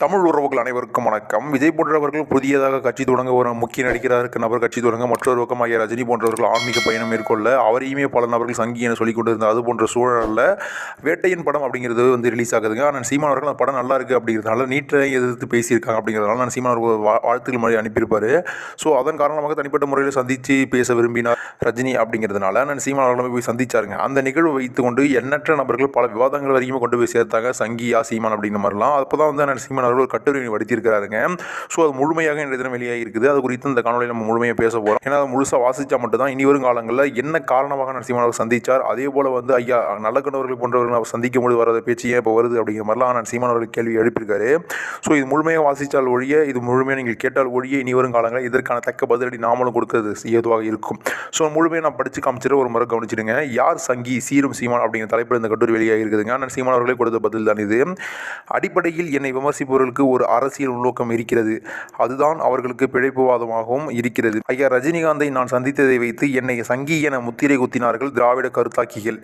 தமிழ் உறவுகள் அனைவருக்கும் வணக்கம். விஜய் போன்றவர்கள் புதியதாக கட்சி தொடங்க ஒரு முக்கிய நடிகராக நபர் கட்சி தொடங்க மற்றொரு பக்கம் ரஜினி போன்றவர்கள் ஆன்மீக பயணம் மேற்கொள்ள அவரையுமே பல நபர்கள் சங்கி என சொல்லிக் கொண்டிருந்த அது போன்ற சூழலில் வேட்டையின் படம் அப்படிங்கிறது வந்து ரிலீஸ் ஆகுதுங்க. ஆனால் சீமான் அவர்கள் அந்த படம் நல்லா இருக்குது அப்படிங்கிறதுனால நீட்டை எதிர்த்து பேசியிருக்காங்க அப்படிங்கிறதுனால நான் சீமான் அவர்கள் வா- வாழ்த்துக்கள் மாதிரி அனுப்பியிருப்பார். ஸோ அதன் காரணமாக தனிப்பட்ட முறையில் சந்தித்து பேச விரும்பினார் ரஜினி அப்படிங்கிறதுனால நான் சீமான் அவர்களை போய் சந்திச்சாருங்க. அந்த நிகழ்வு வைத்துக்கொண்டு எண்ணற்ற நபர்கள் பல விவாதங்கள் வரைக்கும் கொண்டு போய் சேர்த்தாங்க. சங்கியா சீமான் அப்படிங்கிற மாதிரிலாம். அப்போ தான் வந்து நான் சீமான் அவர்கள் கட்டுரை வடித்திருக்கிறாருங்க. ஸோ அது முழுமையாக இன்றைய தினம் வெளியாக இருக்குது. அது குறித்து இந்த காணொலியில் நம்ம முழுமையாக பேச போகிறோம் ஏன்னா அதை முழுசாக வாசித்தா மட்டும்தான் இனி வரும் காலங்களில் என்ன காரணமாக நான் சீமான் சந்தித்தார் அதே போல் வந்து ஐயா நல்ல கண்டவர்கள் போன்றவர்கள் அவர் சந்திக்கும் போது வர பேச்சு ஏன் இப்போ வருது அப்படிங்கிற மாதிரிலாம் நான் சீமான் அவர்கள் கேள்வி எழுப்பியிருக்காரு. ஸோ இது முழுமையாக வாசித்தால் ஒழிய இது முழுமையாக நீங்கள் கேட்டால் ஒழிய இனி வரும் காலங்களில் இதற்கான தக்க பதிலடி நாமளும் கொடுக்கிறது ஏதுவாக இருக்கும். ஸோ முழுமையாக நான் படித்து காமிச்சிட்டு ஒரு முறை கவனிச்சிடுங்க. யார் சங்கி சீரும் சீமான் அப்படிங்கிற தலைப்பில் இந்த கட்டுரை வெளியாக இருக்குதுங்க. நான் சீமான் அவர்களே கொடுத்த பதில் தான் இது. அடிப்படையில் என்னை விமர்சிப்பவர்களுக்கு ஒரு அரசியல் உள்நோக்கம் இருக்கிறது. அதுதான் அவர்களுக்கு பிழைப்புவாதமாகவும் இருக்கிறது. ஐயா ரஜினிகாந்தை நான் சந்தித்ததை வைத்து என்னை சங்கி என முத்திரை குத்தினார்கள் திராவிட கருத்தாக்கிகள்.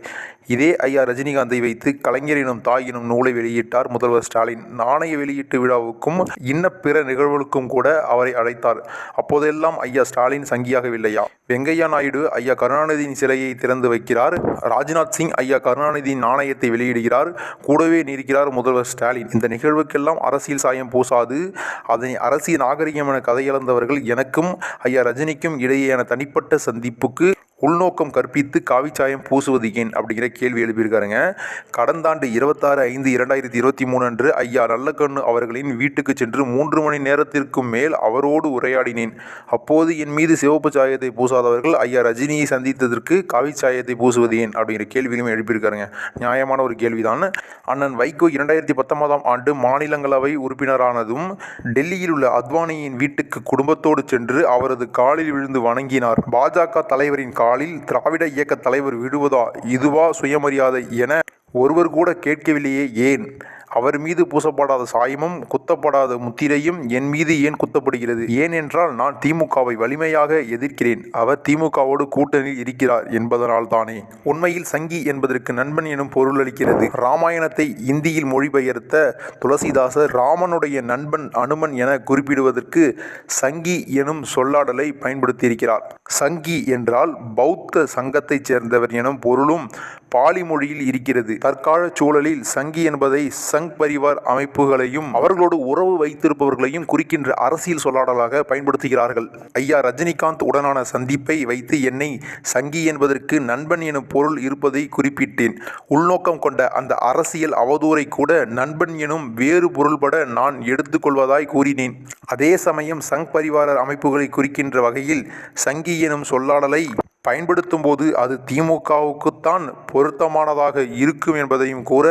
இதே ஐயா ரஜினிகாந்தை வைத்து கலைஞர் எனும் தாய் எனும் நூலை வெளியிட்டார் முதல்வர் ஸ்டாலின். நாணய வெளியீட்டு விழாவுக்கும் இன்ன பிற நிகழ்வுகளுக்கும் கூட அவரை அழைத்தார். அப்போதெல்லாம் ஐயா ஸ்டாலின் சங்கியாகவில்லையா? வெங்கையா நாயுடு ஐயா கருணாநிதியின் சிலையை திறந்து வைக்கிறார். ராஜ்நாத் சிங் ஐயா கருணாநிதியின் நாணயத்தை வெளியிடுகிறார். கூடவே நிற்கிறார் முதல்வர் ஸ்டாலின். இந்த நிகழ்வுக்கெல்லாம் அரசு அரசியல் சாயம் பூசாது. அதனை அரசியல் நாகரிகம் என கதையளந்தவர்கள் எனக்கும் ஐயா ரஜினிக்கும் இடையேயான தனிப்பட்ட சந்திப்புக்கு உள்நோக்கம் கற்பித்து காவிச்சாயம் பூசுவது ஏன் அப்படிங்கிற கேள்வி எழுப்பியிருக்காருங்க. கடந்த ஆண்டு இருபத்தாறு ஐந்து இரண்டாயிரத்தி இருபத்தி மூணு அன்று ஐயா நல்லக்கண்ணு அவர்களின் வீட்டுக்கு சென்று மூன்று மணி நேரத்திற்கும் மேல் அவரோடு உரையாடினேன். அப்போது என் மீது சிவப்பு சாயத்தை பூசாதவர்கள் ஐயா ரஜினியை சந்தித்ததற்கு காவிச்சாயத்தை பூசுவது ஏன் அப்படிங்கிற கேள்வியும் எழுப்பியிருக்காருங்க. நியாயமான ஒரு கேள்விதான். அண்ணன் வைகோ இரண்டாயிரத்தி பத்தொன்பதாம் ஆண்டு மாநிலங்களவை உறுப்பினரானதும் டெல்லியில் உள்ள அத்வானியின் வீட்டுக்கு குடும்பத்தோடு சென்று அவரது காலில் விழுந்து வணங்கினார். பாஜக தலைவரின் தாளில் திராவிட இயக்க தலைவர் விடுவதா? இதுவா சுயமரியாதை என ஒருவர் கூட கேட்கவில்லையே ஏன்? அவர் மீது பூசப்படாத சாயமும் குத்தப்படாத முத்திரையும் என் மீது ஏன் குத்தப்படுகிறது? ஏன் என்றால் நான் திமுகவை வலிமையாக எதிர்க்கிறேன். அவர் திமுகவோடு கூட்டணியில் இருக்கிறார் என்பதனால் தானே. உண்மையில் சங்கி என்பதற்கு நண்பன் எனும் பொருள் அளிக்கிறது. ராமாயணத்தை இந்தியில் மொழிபெயர்த்த துளசிதாசர் ராமனுடைய நண்பன் அனுமன் என குறிப்பிடுவதற்கு சங்கி எனும் சொல்லாடலை பயன்படுத்தியிருக்கிறார். சங்கி என்றால் பௌத்த சங்கத்தைச் சேர்ந்தவர் எனும் பொருளும் பாலி மொழியில் இருக்கிறது. தற்கால சூழலில் சங்கி என்பதை சங் பரிவார் அமைப்புகளையும் அவர்களோடு உறவு வைத்திருப்பவர்களையும் குறிக்கின்ற அரசியல் சொல்லாடலாக பயன்படுத்துகிறார்கள். ஐயா ரஜினிகாந்த் உடனான சந்திப்பை வைத்து என்னை சங்கி என்பதற்கு நண்பன் எனும் பொருள் இருப்பதை குறிப்பிட்டேன். உள்நோக்கம் கொண்ட அந்த அரசியல் அவதூறை கூட நண்பன் எனும் வேறு பொருள்பட நான் எடுத்துக்கொள்வதாய் கூறினேன். அதே சமயம் சங் பரிவார அமைப்புகளை குறிக்கின்ற வகையில் சங்கி எனும் சொல்லாடலை பயன்படுத்தும் போது அது திமுகவுக்குத்தான் பொருத்தமானதாக இருக்கும் என்பதையும் கூற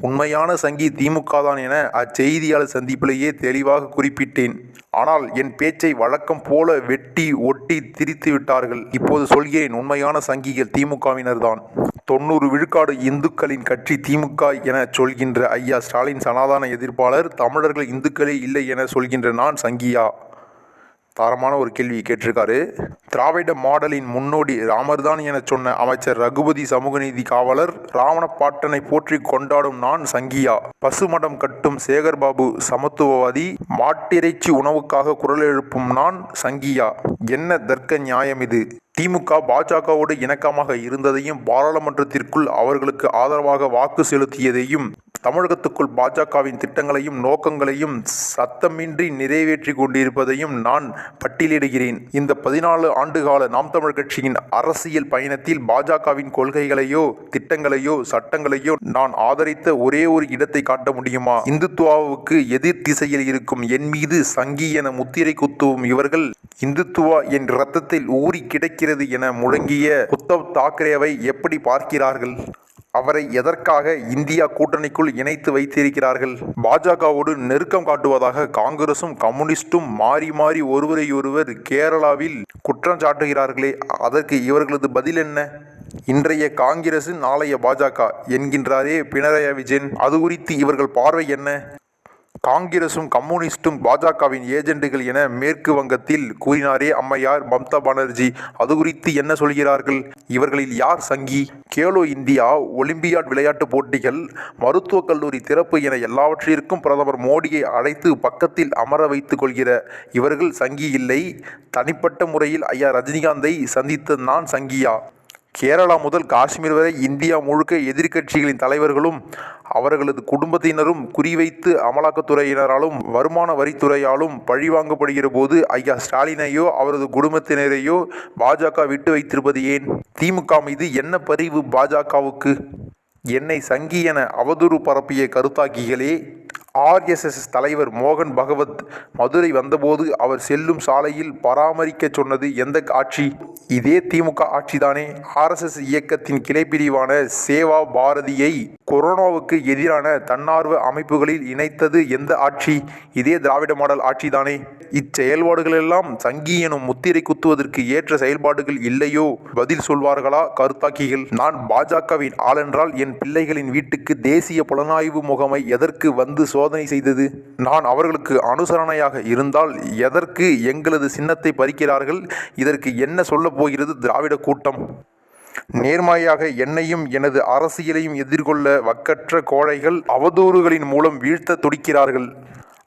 உண்மையான சங்கி திமுக தான் என அச்செய்தியாளர் சந்திப்பிலேயே தெளிவாக குறிப்பிட்டேன். ஆனால் என் பேச்சை வழக்கம் போல வெட்டி ஒட்டி திரித்து விட்டார்கள். இப்போது சொல்கிறேன் உண்மையான சங்கிகள் திமுகவினர் தான். தொண்ணூறு விழுக்காடு இந்துக்களின் கட்சி திமுக என சொல்கின்ற ஐயா ஸ்டாலின் சனாதான எதிர்ப்பாளர் தமிழர்கள் இந்துக்களே இல்லை என சொல்கின்ற நான் சங்கியா? தாரமான ஒரு கேள்வி கேட்டிருக்காரு. திராவிட மாடலின் முன்னோடி ராமர்தான் என சொன்ன அமைச்சர் ரகுபதி சமூகநீதி காவலர் ராவணப்பாட்டனை போற்றி கொண்டாடும் நான் சங்கியா. பசுமடம் கட்டும் சேகர்பாபு சமத்துவவாதி மாட்டிறைச்சி உணவுக்காக குரல் எழுப்பும் நான் சங்கியா. என்ன தர்க்க நியாயம் இது? திமுக பாஜகவோடு இணக்கமாக இருந்ததையும் பாராளுமன்றத்திற்குள் அவர்களுக்கு ஆதரவாக வாக்கு செலுத்தியதையும் தமிழகத்துக்குள் பாஜகவின் திட்டங்களையும் நோக்கங்களையும் சத்தமின்றி நிறைவேற்றி கொண்டிருப்பதையும் நான் பட்டியலிடுகிறேன். இந்த பதினாலு ஆண்டுகால நாம் தமிழ் கட்சியின் அரசியல் பயணத்தில் பாஜகவின் கொள்கைகளையோ திட்டங்களையோ சட்டங்களையோ நான் ஆதரித்த ஒரே ஒரு இடத்தை காட்ட முடியுமா? இந்துத்துவாவுக்கு எதிர் திசையில் இருக்கும் என் மீது சங்கி என முத்திரை குத்துவும் இவர்கள் இந்துத்துவா என் ரத்தத்தில் ஊறி இருக்கிறது என முழங்கிய உத்தவ் தாக்கரேவை எப்படி பார்க்கிறார்கள்? அவரை எதற்காக இந்தியா கூட்டணிக்குள் இணைத்து வைத்திருக்கிறார்கள்? பாஜகவோடு நெருக்கம் காட்டுவதாக காங்கிரசும் கம்யூனிஸ்டும் மாறி மாறி ஒருவரையொருவர் கேரளாவில் குற்றம் சாட்டுகிறார்களே அதற்கு இவர்களது பதில் என்ன? இன்றைய காங்கிரசு நாளைய பாஜக என்கின்றாரே பினராயி விஜயன். அது குறித்து இவர்கள் பார்வை என்ன? காங்கிரசும் கம்யூனிஸ்டும் பாஜகவின் ஏஜெண்டுகள் என மேற்கு வங்கத்தில் கூறினாரே அம்மையார் மம்தா பானர்ஜி. அது குறித்து என்ன சொல்கிறார்கள்? இவர்களில் யார் சங்கி? கேலோ இந்தியா ஒலிம்பியாட் விளையாட்டுப் போட்டிகள் மருத்துவக் கல்லூரி திறப்பு என எல்லாவற்றிற்கும் பிரதமர் மோடியை அழைத்து பக்கத்தில் அமர வைத்துக் கொள்கிற இவர்கள் சங்கி இல்லை. தனிப்பட்ட முறையில் ஐயா ரஜினிகாந்தை சந்தித்த நான் சங்கியா? கேரளா முதல் காஷ்மீர் வரை இந்தியா முழுக்க எதிர்க்கட்சிகளின் தலைவர்களும் அவர்களது குடும்பத்தினரும் குறிவைத்து அமலாக்கத்துறையினராலும் வருமான வரித்துறையாலும் பழிவாங்கப்படுகிற போது ஐயா ஸ்டாலினையோ அவரது குடும்பத்தினரையோ பாஜக விட்டு வைத்திருப்பது ஏன்? திமுக மீது என்ன பரிவு பாஜகவுக்கு? என்னை சங்கி என அவதூறு பரப்பிய கருத்தாக்கிகளே ஆர்எஸ்எஸ் தலைவர் மோகன் பகவத் மதுரை வந்தபோது அவர் செல்லும் சாலையில் பராமரிக்க சொன்னது எந்த ஆட்சி? இதே திமுக ஆட்சிதானே. ஆர்எஸ்எஸ் இயக்கத்தின் கிளைப்பிரிவான சேவா பாரதியை கொரோனாவுக்கு எதிரான தன்னார்வ அமைப்புகளில் இணைத்தது எந்த ஆட்சி? இதே திராவிட மாடல் ஆட்சிதானே. இச்செயல்பாடுகளெல்லாம் சங்கி எனும் முத்திரை குத்துவதற்கு ஏற்ற செயல்பாடுகள் இல்லையோ? பதில் சொல்வார்களா கருத்தாக்கிகள்? நான் பாஜகவின் ஆளென்றால் என் பிள்ளைகளின் வீட்டுக்கு தேசிய புலனாய்வு முகமை எதற்கு வந்து சோதனை சோதனை செய்தது. நான் அவர்களுக்கு அனுசரணையாக இருந்தால் எதற்கு எங்களது சின்னத்தை பறிக்கிறார்கள்? இதற்கு என்ன சொல்லப் போகிறது திராவிட கூட்டம்? நேர்மையாக என்னையும் எனது அரசியலையும் எதிர்கொள்ள வக்கற்ற கோழைகள் அவதூறுகளின் மூலம் வீழ்த்த துடிக்கிறார்கள்.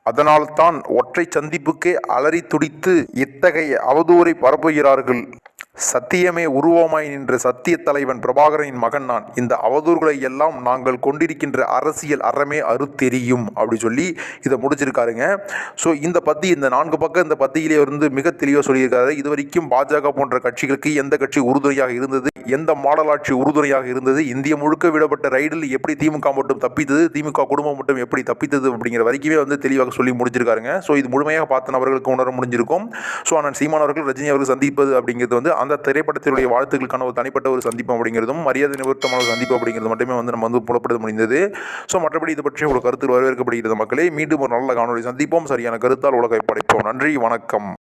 அதனால்தான் ஒற்றை சந்திப்புக்கே அலறி துடித்து இத்தகைய அவதூறை பரப்புகிறார்கள். சத்தியமே உருவமாய் நின்ற சத்திய தலைவன் பிரபாகரனின் மகன் நான். இந்த அவதூறுகளை எல்லாம் நாங்கள் கொண்டிருக்கின்ற அரசியல் அறமே அறுத்தெரியும் அப்படி சொல்லி இதை முடிச்சிருக்காருங்க. ஸோ இந்த பத்தி இந்த நான்கு பக்கம் இந்த பத்தியிலே வந்து மிக தெளிவாக சொல்லியிருக்காரு. இது வரைக்கும் பாஜக போன்ற கட்சிகளுக்கு எந்த கட்சி உறுதுணையாக இருந்தது எந்த மாடலாட்சி உறுதுணையாக இருந்தது இந்திய முழுக்க விடப்பட்ட ரைடில் எப்படி திமுக மட்டும் தப்பித்தது திமுக குடும்பம் மட்டும் எப்படி தப்பித்தது அப்படிங்கிற வரைக்குமே வந்து தெளிவாக சொல்லி முடிச்சிருக்காருங்க. ஸோ இது முழுமையாக பார்த்த நபர்களுக்கு உணர முடிஞ்சிருக்கும். ஸோ ஆனால் சீமான் அவர்கள் ரஜினி அவர்கள் சந்திப்பது அப்படிங்கிறது வந்து அந்த திரைப்படத்தினுடைய வாழ்த்துக்களுக்கான ஒரு தனிப்பட்ட ஒரு சந்திப்பு அப்படிங்கிறதும் மரியாதை நிவர்த்தமான ஒரு சந்திப்பு அப்படிங்கிறது மட்டுமே வந்து நம்ம வந்து புலப்படுத்த முடிந்தது. ஸோ மற்றபடி இது பற்றி ஒரு கருத்து வரவேற்கப்படுகிறது மக்களே. மீண்டும் ஒரு நல்ல காணொலி சந்திப்போம். சரியான கருத்தால் உலகை படைப்போம். நன்றி வணக்கம்.